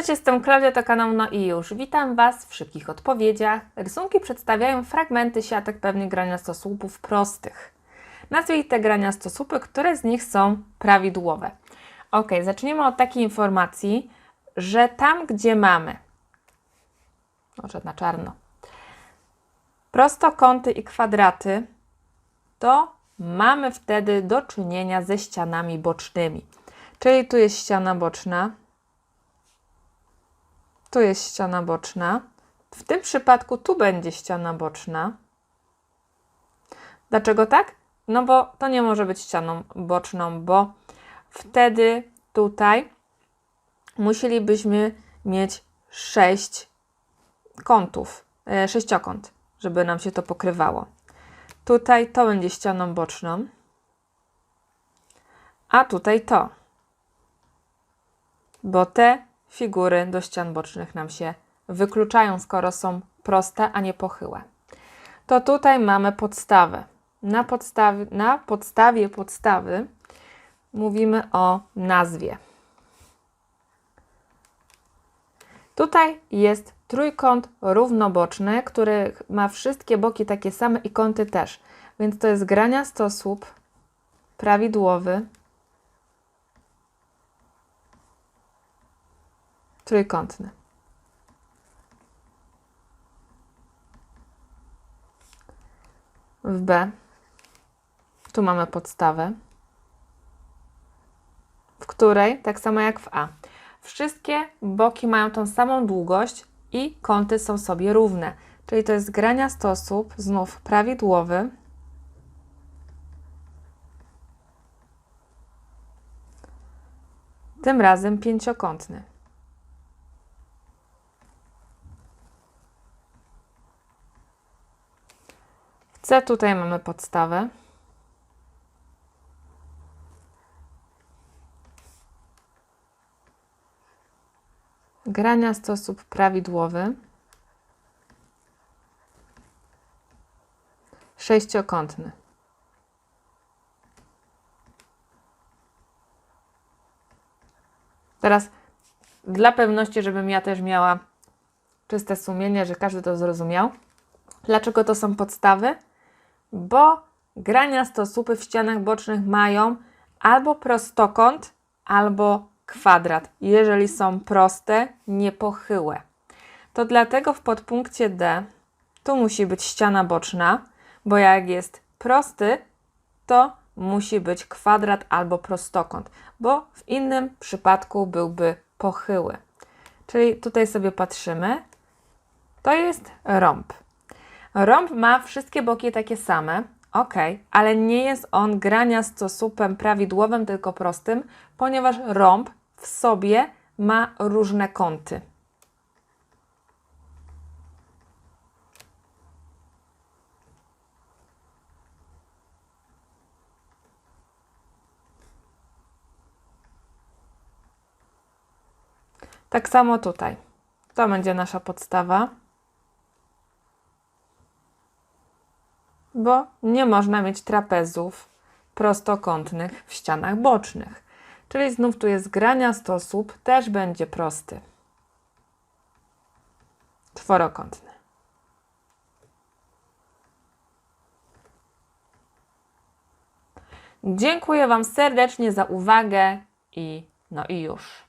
Cześć, jestem Klaudia, to kanał No i już. Witam Was w szybkich odpowiedziach. Rysunki przedstawiają fragmenty siatek pewnych graniastosłupów prostych. Nazwij te graniastosłupy, które z nich są prawidłowe. Ok, zacznijmy od takiej informacji, że tam, gdzie mamy, może na czarno, prostokąty i kwadraty, to mamy wtedy do czynienia ze ścianami bocznymi. Czyli tu jest ściana boczna, tu jest ściana boczna. W tym przypadku tu będzie ściana boczna. Dlaczego tak? No bo to nie może być ścianą boczną, bo wtedy tutaj musielibyśmy mieć sześć kątów, e, sześciokąt, żeby nam się to pokrywało. Tutaj to będzie ścianą boczną, a tutaj to, bo te figury do ścian bocznych nam się wykluczają, skoro są proste, a nie pochyłe. To tutaj mamy podstawę. Na podstawie, na podstawie podstawy mówimy o nazwie. Tutaj jest trójkąt równoboczny, który ma wszystkie boki takie same i kąty też. Więc to jest graniastosłup prawidłowy trójkątny. W B tu mamy podstawę, w której, tak samo jak w A, wszystkie boki mają tą samą długość i kąty są sobie równe. Czyli to jest graniastosłup, znów prawidłowy. Tym razem pięciokątny. C tutaj mamy podstawę. Grania sposób prawidłowy. Sześciokątny. Teraz dla pewności, żebym ja też miała czyste sumienie, że każdy to zrozumiał. Dlaczego to są podstawy? Bo graniastosłupy w ścianach bocznych mają albo prostokąt, albo kwadrat, jeżeli są proste, niepochyłe. To dlatego w podpunkcie D tu musi być ściana boczna, bo jak jest prosty, to musi być kwadrat albo prostokąt, bo w innym przypadku byłby pochyły. Czyli tutaj sobie patrzymy. To jest rąb. Rąb ma wszystkie boki takie same, ok, ale nie jest on graniastosłupem prawidłowym, tylko prostym, ponieważ rąb w sobie ma różne kąty. Tak samo tutaj. To będzie nasza podstawa. Bo nie można mieć trapezów prostokątnych w ścianach bocznych. Czyli znów tu jest graniastosłup, też będzie prosty. Czworokątny. Dziękuję Wam serdecznie za uwagę i no i już.